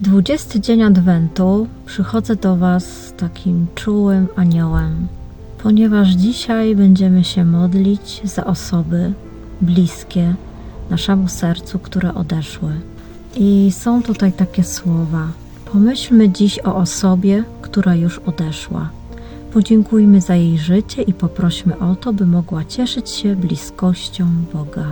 20 dzień Adwentu przychodzę do Was z takim czułym aniołem, ponieważ dzisiaj będziemy się modlić za osoby bliskie naszemu sercu, które odeszły. I są tutaj takie słowa. Pomyślmy dziś o osobie, która już odeszła. Podziękujmy za jej życie i poprośmy o to, by mogła cieszyć się bliskością Boga.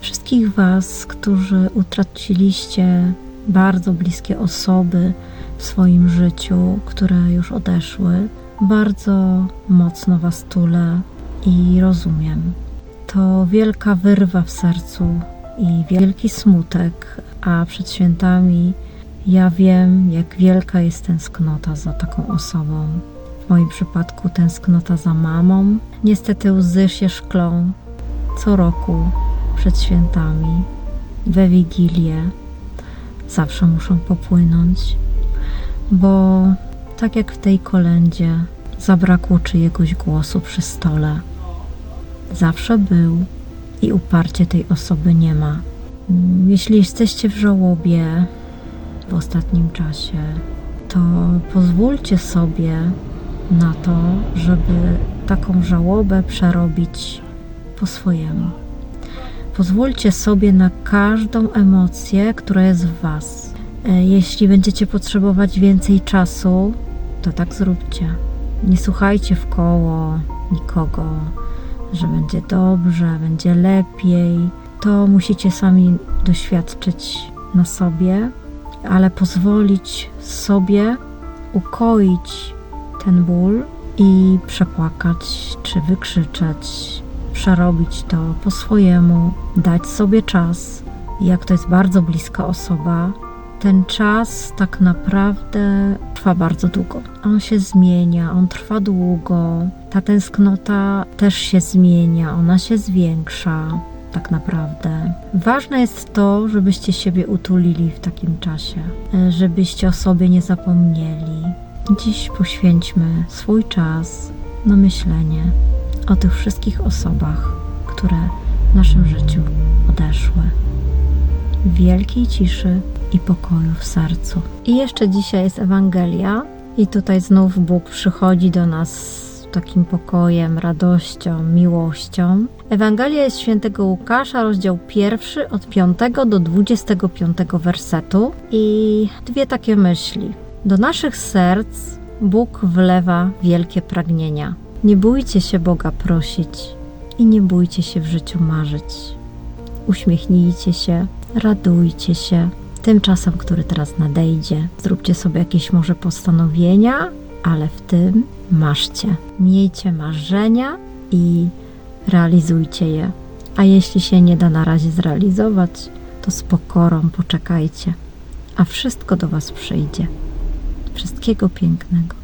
Wszystkich Was, którzy utraciliście bardzo bliskie osoby w swoim życiu, które już odeszły, bardzo mocno Was tulę i rozumiem. To wielka wyrwa w sercu i wielki smutek, a przed świętami ja wiem, jak wielka jest tęsknota za taką osobą. W moim przypadku tęsknota za mamą. Niestety łzy się szklą co roku przed świętami, we Wigilię. Zawsze muszą popłynąć, bo tak jak w tej kolędzie, zabrakło czyjegoś głosu przy stole. Zawsze był i uparcie tej osoby nie ma. Jeśli jesteście w żałobie w ostatnim czasie, to pozwólcie sobie na to, żeby taką żałobę przerobić po swojemu. Pozwólcie sobie na każdą emocję, która jest w Was. E, Jeśli będziecie potrzebować więcej czasu, to tak zróbcie. Nie słuchajcie w koło nikogo, że będzie dobrze, będzie lepiej. To musicie sami doświadczyć na sobie, ale pozwolić sobie ukoić ten ból i przepłakać czy wykrzyczeć, przerobić to po swojemu, dać sobie czas. Jak to jest bardzo bliska osoba, ten czas tak naprawdę trwa bardzo długo. On się zmienia, on trwa długo. Ta tęsknota też się zmienia, ona się zwiększa. Tak naprawdę. Ważne jest to, żebyście siebie utulili w takim czasie, żebyście o sobie nie zapomnieli. Dziś poświęćmy swój czas na myślenie o tych wszystkich osobach, które w naszym życiu odeszły. Wielkiej ciszy i pokoju w sercu. I jeszcze dzisiaj jest Ewangelia, i tutaj znów Bóg przychodzi do nas z takim pokojem, radością, miłością. Ewangelia jest świętego Łukasza, rozdział pierwszy od 5 do 25 wersetu i dwie takie myśli. Do naszych serc Bóg wlewa wielkie pragnienia. Nie bójcie się Boga prosić i nie bójcie się w życiu marzyć. Uśmiechnijcie się, radujcie się tym czasem, który teraz nadejdzie. Zróbcie sobie jakieś może postanowienia, ale w tym maszcie. Miejcie marzenia i realizujcie je. A jeśli się nie da na razie zrealizować, to z pokorą poczekajcie, a wszystko do Was przyjdzie. Wszystkiego pięknego.